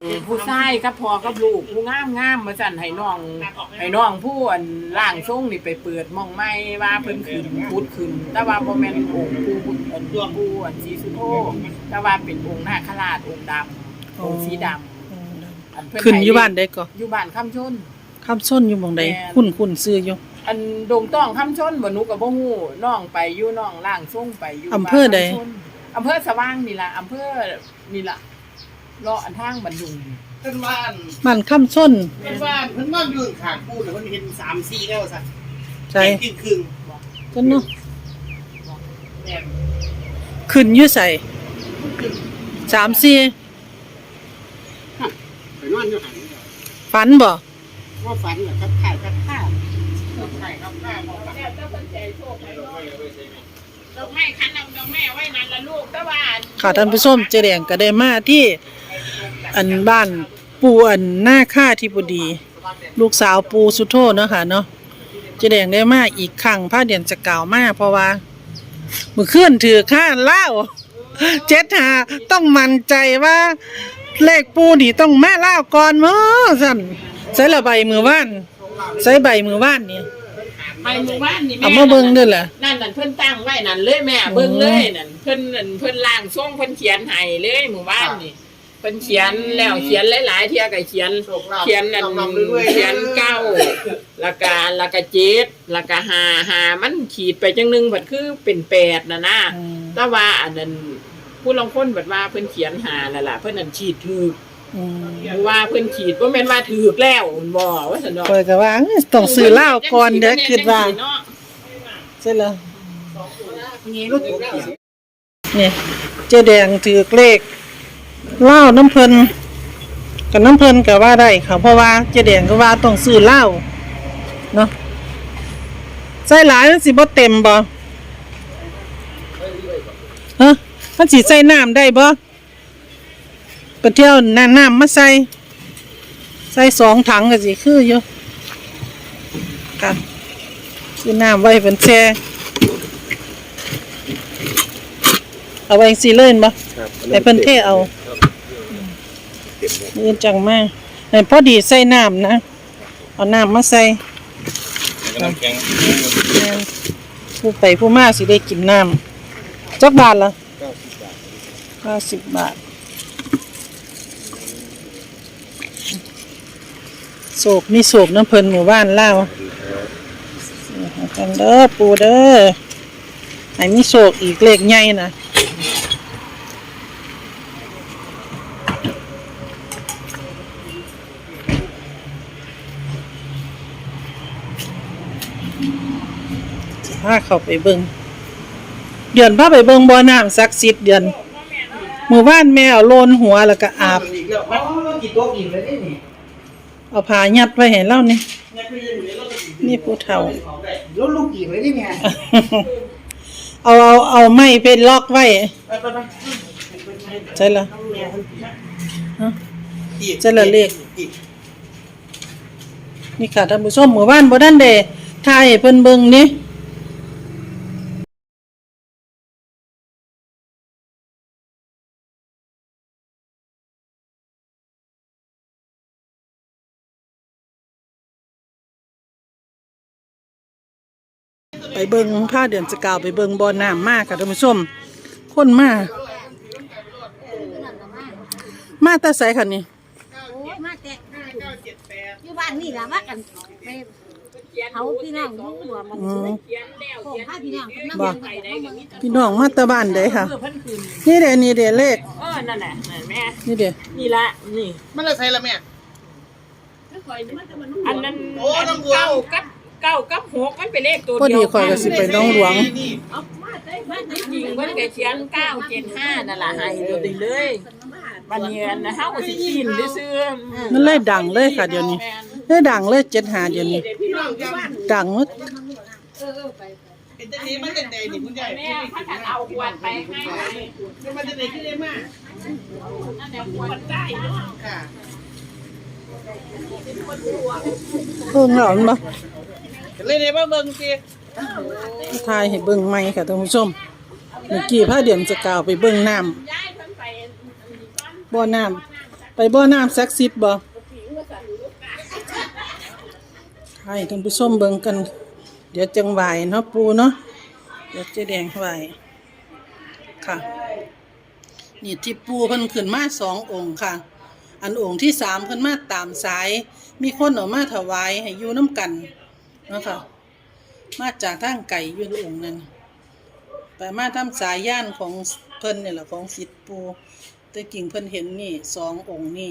เป็นผู้ชายกับพ่อกับลูกผู้งามงามมาสั่นให้น้องให้น้องผู้อันล่างทรงนี่ไปเปิดหมองไม้ว่าเพิ่นขึ้นพุดขึ้น แต่ว่าบ่แม่นองค์ผู้อันดวงผู้อันสีสุโธแต่ว่าเป็นองค์นาคราชองค์ดำองค์สีดำอันเพิ่ขึ้นให้อยู่บ้านได้ก็อยู่บ้านคำชนคำส้นอยู่หมองใดแม่นคุ้นคุ้นซื้ออยู่อันดงต้องคำชนบ่หนูก็บ่ฮู้น้องไปอยู่น้องล่างทรงไปอยู่อำเภอใดบ้านคำชนอำเภอสว่างนี่ล่ะอำเภอนี่ล่ะ เลาะอันทางบันดุงเพิ่นว่าอันมันคำส้นเพิ่นว่าเพิ่นนอนอยู่ข้างปูน่ะเพิ่นเห็นสามสี่แล้วซะใช่ครึ่งครึ่งก็เนาะๆแม่นขึ้นอยู่ใส่สามสี่ไปนอนอยู่หันฝันบ่ว่าฝันเหรอครับถ่ายครับข้าถ่ายครับข้าบอกว่าแล้วเจ้าเพิ่นใจโชคให้น้องดอกไม้คันเอาดอกไม้ไว้นั่นละลูกแต่ว่าอัน ค่ะท่านผู้ชมเจแดงก็ได้มาที่ อันบ้านปูอันหน้าค่าที่พอดี ลูกสาวปูสุโธเนาะค่ะเนาะเจแดงได้มาอีกครั้งพระเดือนจะกล่าวมาเพราะว่าเมื่อคืนถือข้าเล่าเจ็ดหาต้องมั่นใจว่า เลขปูนี่ต้องมาเล่าก่อนมั้งสั่นใส่ละใบมือว่านใส่ใบมือว่านนี่ไปหมู่บ้านนี่แม่เอามาเบิ่งเด้อล่ะนั่นนั่นเพิ่นตั้งไว้นั่นเลยแม่เบิ่งเลยนั่นเพิ่นนั่นเพิ่นล่างทรงเพิ่นเขียนให้เลยหมู่บ้านนี่ เพิ่นเขียนแล้วเขียนหลายๆเที่ยก็เขียน โชคลาภเขียนนั่นลำๆรวยๆ เขียนเก้าแล้วก็แล้วก็เจ็ดแล้วก็ห้าห้ามันขีดไปจังหนึงบัดคือเป็นแปดน่ะนะอืมแต่ว่าอันนั้นผู้ลางคนบัดว่าเพิ่นเขียนหานั่นล่ะเพิ่นนั่นขีดถูกอืมว่าเพิ่นขีดบ่แม่นว่าถูกแล้วบ่ว่าซั่นเนาะเปิดก็ว่าเอ้ยต้องซื้อเหล้าก่อนเด้อคิดว่าใช่แล้วมีรถถูกเขียนเนี่ยเจ๊แดงถือเลข เหล้าน้ำเพลินกับน้ำเพลินก็ว่าได้ค่ะเพราะว่าเจ๊แดงก็ว่าต้องซื้อเหล้าเนาะใส่หลายมันสิบ่เต็มบ่ฮะมันสิใส่น้ำได้บ่ไปเที่ยวน้ำน้ำมาใส่ใส่สองถังก็สิคืออยู่กันซื้อน้ำไว้เป็นแช่เอาไว้สิเล่นบ่ให้เพิ่นเทเอา มือจังมากให้พอดีใส่น้ำนะ เอาน้ำมาใส่แม่นผู้ไปผู้มาสิได้กินน้ำจักบาทละเก้าสิบบาทโศกมีโศกน้ำเพิ่นหมู่บ้านเล่าวกันเด้อปูเด้อให้มีโศกอีกเลขใหญ่นะาเข้าไปเบิงเดือนพาไปเบิงบ่อน้ำศักดิ์สิทธิ์เดือนหมู่บ้านแม่เอาโลนหัวแล้วก็อาบ อีกแล้วมันกี่ตัวอีกแล้วนี่เอาผ้ายัดไว้ให้เรานี่ เนี่ยคือยังเหลือรถอีกนี่ผู้เฒ่าแล้วลูกกี่เลยนี่ไงเอาเอาเอาไม้ไปล็อกไว้ไปไปไปใช่ละฮะอีกจะละเลข อีกนี่ค่ะท่านผู้ชมหมู่บ้านบ่ทันได้ถ่ายให้เพิ่นเบิ่งนี่ ไปเบิ่งผ้าเดือนสกาวไปเบิ่งบ่อน้ำมากค่ะท่านผู้ชมคนมามาแต่ไสค่ะนี่โอ้ยมาแต่อยู่บ้านนี่ล่ะว่ากันไปเขาพี่น้องอยู่หัวมันอืมของพาพี่น้องเพิ่นบ่นำไปได้กันพี่น้องมาแตะบ้านใดค่ะเพื่อเพิ่นคืนนี่เด้นี่เด้เลขเออนั่นแหละนั่นแม่นี่เด้นี่ละนี่มันละใส่ละแม่อันนั้นโอ้น้องบัวเก้ากับ เก้ากับหกมันเป็นเลขตัวพอเดีดียวข่อยก็สิไปน้องหลวงนี่จริงเพิ่นก็เขียนเก้าเจ็ดห้านั่นล่ะให้เดี๋ยวนี้เลยบัดนี้อันนะเฮาก็สิกินซื่อๆมันเลยดังเลยค่ะเดี๋ยวนี้เลยดังเลยเจ็ดหาเดี๋ยวนี้ พี่น้องจะดังหมดเป็นจะนี้มันจะไหนนี่คุณยายแม่ถ้าจะเอาขวดไปให้ไหมจะมาจะไหนขึ้นได้มากนั่นแหละขวดได้เนาะค่ะเบิ่งแล้วมันบ่ เลยได้มาเบิ่งสิทายให้เบิ่งใหม่ค่ะท่านผู้ชม เมื่อกี้พาเดือนจะกล่าวไปเบิ่งน้ำบ่อน้ำไปบ่อน้ำศักดิ์สิทธิ์บ่ให้ท่านผู้ชมเบิ่งกัน เดี๋ยวจังไหวเนาะปูเนาะเดี๋ยวจะแดงไหวค่ะนี่ที่ปูเพิ่นขึ้นมาสององค์ค่ะ อันองค์ที่สามเพิ่นมาตามสาย มีคนออกมาถวายให้อยู่น้ำกัน นาะค่ะมาจากทางไก่อยู่ในองค์นั้นไปมาทำสายย่านของเพิ่นนี่แหละของสิทธิ์ปูแต่กิ่งเพิ่นเห็นนี่สององค์นี่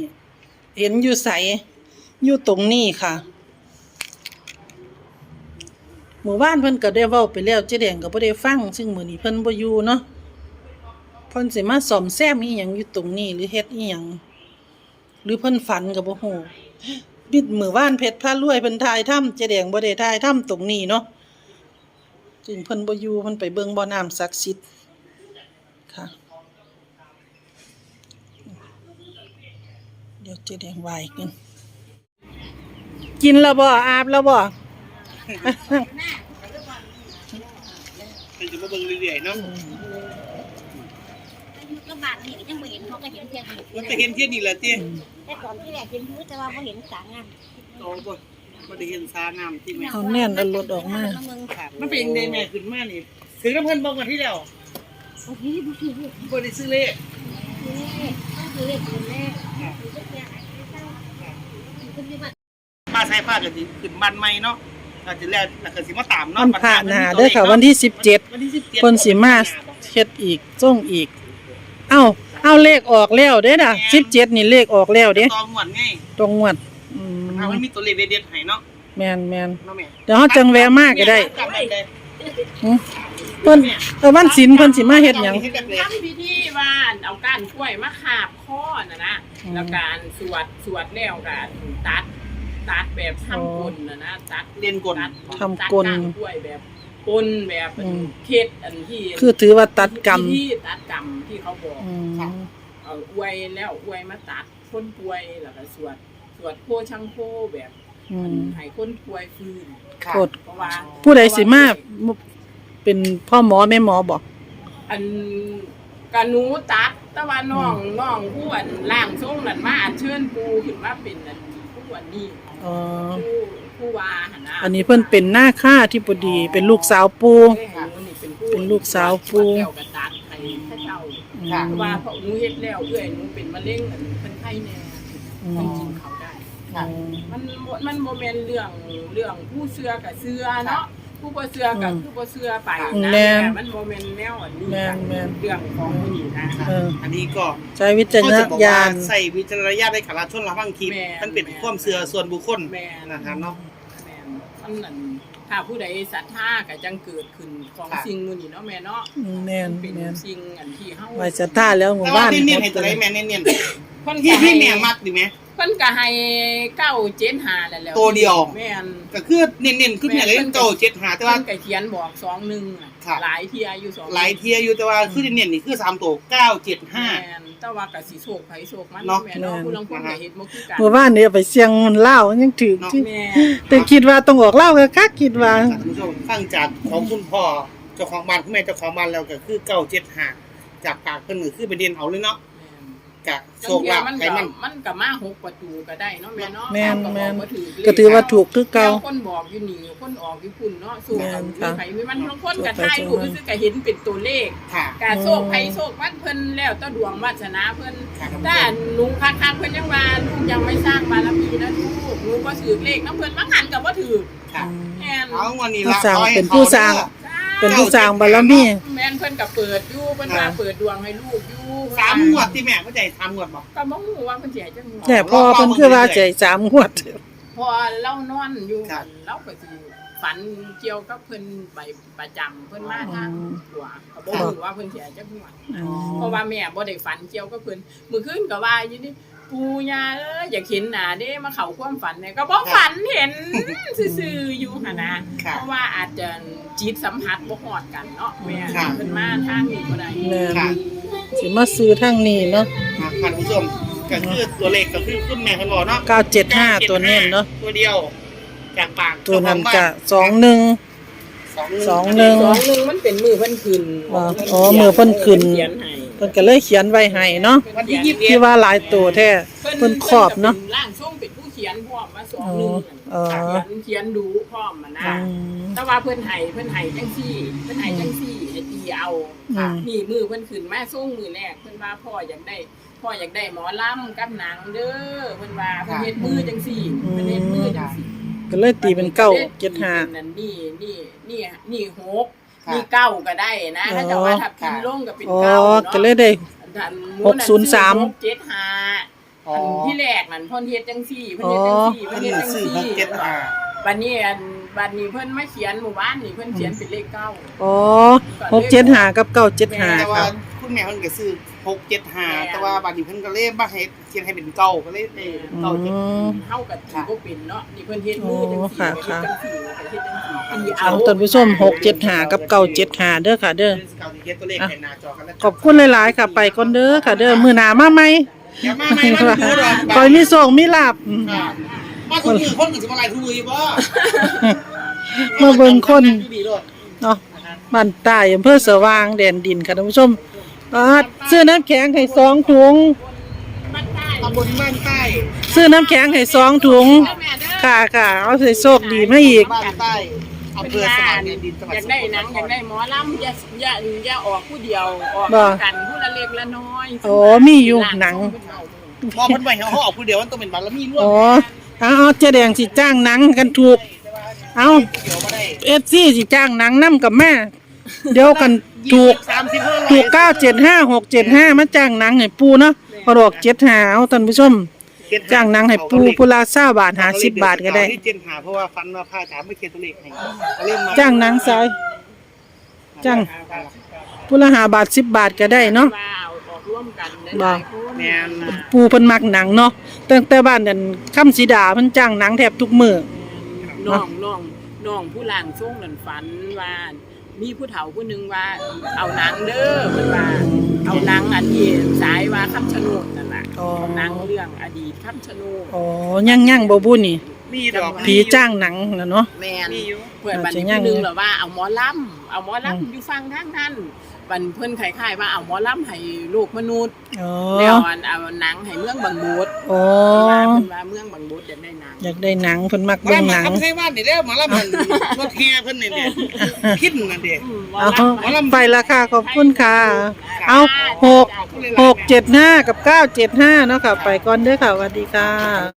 เห็นอยู่ใสอยู่ตรงนี้ค่ะหมู่บ้านเพิ่นก็ได้เว้าไปแล้วเจ๊แดงก็บ่ได้ฟัง ซึ่งมื้อนี้เพิ่นบ่อยู่เนาะเพิ่นสิมาซ่อมแซมอีหยังอยู่ตรงนี้ หรือเฮ็ดอีหยังหรือเพิ่นฝันก็บ่ฮู้ บิดมือว่านเพชรพารวยเพิ่นถ่ายถ้ำเจ๊แดงบ่ได้ถ่ายถ้ำตรงนี้เนาะจึงเพิ่นบ่อยู่เพิ่นไปเบิ่งบ่อน้ำศักดิ์สิทธิ์ค่ะเดี๋ยวเจ๊แดงไหวกินกินแล้วบ่อาบแล้วบ่เป็นจะมาเบิ่งเรื่อยๆเนาะ ก็บ้านนี่ก็ยังบ่เห็นเขาก็เห็นเพียงมันจะเห็นเทียนนี่แหละเตี้ยแต่ก่อนที่แรกเห็นอยู่แต่ว่าบ่เห็นสางงามโอ้บ่บ่ได้เห็นสาน้ำที่แม่เอาแน่นเอารถออกมาเมืองค่ะมันเป็นยังไงแม่ขึ้นมานี่ถึงน้ำเพิ่นบอกมาที่แล้วโอ้โหบ่คือเลขบ่ได้ซื้อเลขต้องคือเลขคือเลขคือเลขคือเลขป้าใช้ผ้าก็สิขึ้นบ้านใหม่เนาะอาจจะแล้วแล้วก็สิมาตามเนาะวันพระหนาเด้อค่ะวันที่สิบเจ็ดวันที่สิบเจ็ด คนสิมาเฮ็ดอีกส่งอีก เอ้าเอาเลขออกแล้วเด้อน่ะสิบเจ็ดนี่เลขออกแล้วเด้ตองหวนไงตรงงวดอืมเอามันมีตัวเลขเด็ดๆให้เนาะแมนแมนเนาะแม่เดี๋ยวเฮาจังแวะมากก็ได้จำได้หึเพิ่นเออวันศีลเพิ่นสิมาเฮ็ดหยัง เฮ็ดแบบเลขทำพิธีว่าเอาก้านกล้วยมาขาบข้อน่ะนะอืมแล้วการสวดสวดแล้วกันตัดตัดแบบทำกลน่ะนะตัดเรียนกล ตัดทำกล ตัดานกล้วยแบบ กลแบบอันอืม เคสอันที่คือถือว่าตัดกรรมที่ตัดกรรมที่เขาบอก อืมเอาอวยแล้วอวยมาตัดคนป่วยแล้วก็สวดสวดโคชังโคแบบอืมันมให้คนป่วยฟื้นค่ะ โคตรเพราะว่าผู้ใดสิมาเป็นพ่อหมอแม่หมอบอก อันกะหนูตัดแต่ว่าน้องน้องผู้อันล่างทรงนั่นมาอันเชิญปูขึ้นมาเป็นอันผู้อันนี้อ๋อ ผู้ ผู้ว่าหั่นนะอันนี้เพิ่นเป็นหน้าค่าที่บดีเป็นลูกสาวปู เอ้ยหนูนี่เป็นผู้เป็นลูกสาวปู่แล้วก็ตัดให้พระเจ้าอืเพมราะว่าพอหนูเฮ็ดแล้วเอื้อยหนูเป็นมะเร็งอันเป็นไข้แน่อืต้องมกินเขาได้อืมมันบ่มันโมเมนเรื่องเรื่องผู้เชื่อกับเชื่อเนาะ ผู้บ่เชื่อกับอืมผู้บ่เชื่อไปอืมนะแม่นแต่มันโมเมนแนวอันนี้แม่นแม่น เรื่องของผู้หญิงนะ เออ อันนี้ก็ใช้วิจารก็ณจะบอกญาว่าณ ใส่วิจารณญาณในการรับชมรับฟังคลิปแม่มันเป็นความเชื่อส่วนบุคคลแม่น นะครับเนาะ แม่นมันนั่นถ้าผู้ใดศรัทธาก็จังเกิดขึ้นของค่ะ สิ่งมื้อนี้เนาะแม่เนาะอืมแม่นเป็นแม่น สิ่งอันที่เฮาไว้จะท่าแล้วหมู่แต่ว่าบ้านเน้นๆให้ตัวไหนแม่เน้นเพิ่นๆที่ก็ที่ให้แม่มักดีไหม เพิ่นก็ให้เก้าเจ็ดห้านั่นแหล้วตัวเดียว แม่น ก็คือเน้นๆคือแม่เลยเก่าเจ็ดหาแต่ว่า เพิ่นก็เขียนบอกสองหนึ่งอะค่ะหลายเที่ยอยู่สองหลายเทียอยู่แต่ว่าคือเน้นๆนี่คือสามตัวเก้าเจ็ดห้า แม่นแต่ว่าก็สิโศกไผโศกมันเนาะ แม่เนาะผู้ลางคนก็เฮ็ดบ่คือกันหมู่บ้านเนี่ยไปเสียงมันเล่าวยังถือเนาะที่แม่แต่คิดว่าต้องออกเล่าวก็คักคิดว่า ท่านผู้ชมฟังจากของคุณพ่อเจ้าของบ้านคุณแม่เจ้าของบ้านแล้วก็คือเก้าเจ็ดห้าจากปากเพิ่นก็คือไปเรียนเอาเลยเนาะ กะโชจังคเที่ยลาภมันไขก็มัน มันก็มาหกประตูก็ได้เนาะแม่เนาะแม่นเขาแม่นบอกว่าถือเลขก็ถือว่าถูกคือเก่าแล้วคนบอกอยู่นี่คนออกอยู่พุ่นเนาะสู้แม่กันนค่ะไผมีมันบางคนก็สู้ไปถ่ายรูปสู้มาซื่อๆก็เห็นเป็นตัวเลขค่ะ กาโชคไผโชคมันเพิ่นแล้วแต้ดวงวาสนาเพิ่นค่ะแต่หนูคักๆเพิ่นยังว่าลูกยังไม่สร้างบารมีนะลูกหนูบ่ถือเลขน้ำเพิ่นมาหันก็บ่ถือค่ะ แม่น เอาวันนี้ผู้ละสร้างขอให้เป็นผู้สร้างเข เด้อเป็นผู้สร้างบารมีแม่นเพิ่นก็เปิดอยู่เพิ่นว่าเปิดดวงให้ลูกอยู่สามงวดที่แม่เข้าใจสามงวดบอกก็บ่ฮู้ว่าเพิ่นสิให้จังหวะแต่พอเพิ่นคือว่าใจสามงวด พอเรานอนอยู่ครับเราก็สิฝันเกี่ยวกับเพิ่นไปประจำเพิ่นมาทางอืมหัวก็บ่ฮู้ว่าเพิ่นสิให้จังหวะอืมเพราะว่าแม่บ่ได้ฝันเกี่ยวกับเพิ่นมื้อคืนก็ว่าอยู่นี่ ปูย่าเอ้ยอยากเห็นหน้าเด้มาเข้าความฝันเนี่ยก็บ่ฝันเห็นซื่อๆอยู่หั่นนะค่ะเพราะว่าอาจจะจิตสัมผัสบ่ฮอดกันเนาะแม่ค่ะเพิ่นมาทางนี้บ่ได้แม่นค่ะสิมาซื้อทางนี้เนาะอะท่านผู้ชมก็คือตัวเลขก็คือคุณแม่เพิ่นบอกเนาะ975 ตัวเน้นเนาะตัวเดียวจากปากตัวนั้นเจ้าของก็บ้าน21 สองสองหนึ่ง สองหนึงมันเป็นมือเพิ่นขึ้นอ๋ออ๋อมือเพิ่นขึ้น เขียนให้ เพิ่นก็เลยเขียนไว้ให้เนาะวันที่ยี่สิบเอ็ที่ดว่าหลายตัวแท้เพิ่นครอบเนาะร่างทรงเป็นผู้เขียนพร้อมมาสองอ๋อหนึ่งอ๋อเขียนเขียนดูพร้อมมานะ อืม แต่ว่าเพิ่นให้เพิ่นให้จังซี่ เพิ่นให้จังซี่ให้ตีเอาอืม นี่มือเพิ่นขึ้นมาส่งมือแรกเพิ่นว่าพ่ออยากได้พ่ออยากได้หมอลำกับหนังเด้อเพิ่นว่าเพิ่นเฮ็ดมือจังซี่เพิ่นเฮ็ดมือจังซี่ก็เลยตีเป็นเก้าเจ็ดห้า นั่นนี่นี่นี่นี่หก ค่ะนี่เก้าก็ได้นะอ๋อถ้าจะว่าทับทิมลงก็เป็นอ๋อเก้าเนาะก็เลยได้ อันหกศูนย์สาม หกเจ็ดห้าอ๋ออันที่แรกนั่นเพ่นเฮ็ดจังซี่เพิ่นเฮ็ดจังซี่เพิ่เพิ่นนเฮ็ดจังซื้อซี่หกเจ็ดห้าบัดนี้อันบัดนี้เพิ่นมาเขียนหมู่บ้านนี่เพิ่นเขียนเป็นเลขเก้าอ๋อหกเจ็ดห้ากับเก้าเจ็ดห้าแต่คว่ารับ คุณแม่เพิ่นก็ซื้อ หกเจ็ดห้าแม่แต่ว่าบัดนี้เพิ่นก็เลยมาให้เขียนให้เป็นเก้าก็เลยเอออืเก้าเจ็ดมเฮากับถือบ่เป็นเนาะนี่เพิ่นเฮ็ดมือจังโอ้ซี่ค่ะ เฮ็ดจังซี่เฮ็ดจังซี่ตีเอา ท่านผู้ชมหกเจ็ดห้ากับเก้าเจ็ดห้าเด้อค่ะ เด้อ เก้าเจ็ดตัวเลขให้หน้าจอกันแล้วขอบคุณหลายๆค่ะไปก่อนเด้อค่ะ เด้อมือหนามาไหมอย่ามาใหม่มาดูดอกคอยมีโศกมีลาบค่ะมาคนอื่นคนอื่นสิมาไล่ทุกมือบ่มาเบิ่งคนดีโลดเนาะบ้านใต้อำเภอสว่างแดนดินค่ะท่านผู้ชม อ่าซื้อน้ำแข็งให้สองถุง ตำบลบ้านใต้ซื้อน้ำแข็งให้สองถุง ค่ะค่ะเอาใส่โชคดีมาอีก บ้านใต้อำเภอสว่างแดนดินจังหวัดอยากสได้กลหนังนอยากคได้รหมอลำอย่าอย่าอย่าออกผู้เดียวออกบ่กันผู้ละเล็กละน้อยโอ้มีอยู่หนัง มองเพิ่นไว้เขาออกผู้เดียวมันต้องเป็นบารมีร่วมอ๋อเอาเอาเจ๊แดงสิจ้างหนังกันถูก เอาเดี๋ยวบ่ได้เอฟซีสิจ้างหนังนํกับแม่ เดี๋ยวกันถูกสามสิบห้าถูกเก้าเจ็ดห้าหกเจ็ดห้ามาจ้างหนังให้ปูเนาะพอดอกเจ็ดหาเอาท่านผู้ชม จ้างหนังให้ปูปูลาเศร้าบาทหาสิบบาทก็ได้ ที่เจนหาเพราะว่าฟันว่าผ้าจ๋าไม่เขียนตัวเลขให้เขาเล่นมาจ้างหนังสายจ้างปูละหาบาทสิบบาทก็ได้เนาะ ว่าเอาออกร่วมกันหบ่ลายๆคนแม่นปูเพิ่นมักหนังเนาะตั้งแต่บ้านนั่นคำสีดาเพิ่นจ้างหนังแทบทุกมื้อน้องน้องน้องผู้ล่างทรงนั่นฝันว่า มีผู้เฒ่าผู้หนึงว่าเอาหนังเด้อเพิ่นว่า เอาหนังอันที่สายว่าคำชะโนดนั่นล่ะอ๋อ เอาหนังเรื่องอดีตคำชะโนดอ๋อยังยังบ่บุนี่มีดอกผีจ้างหนังน่ะเนาะ แม่นมีอยู่ เพื่อนบันอาจจะนี้ยังผู้หนึงเหรอว่าเอาหมอลำเอาหมออืมลำอยู่ฟังทางนั้น บันเพิ่นคล้ายๆว่าเอาหมอลำให้ลูกมนุษย์อ๋อแล้วอันเอาหนังให้เมืองบางบูดอ๋อว่าเพิ่นว่าเมืองบางบูดอยากได้หนังอยากได้หนังเพิ่นมักมาเบิ่งมาหนังทำใช่ว่านี่แล้วมาละมันรถแห่เพิ่นนี่เนี่ยคิดนั่นเด้ อืมหมอเอาลำหมอลำไปละค่ะขอบคุณค่ะ เอาหกหกเจ็ดห้ากับเก้าเจ็ดห้าเนาะค่ะ ไปก่อนเด้อค่ะสวัสดีค่ะ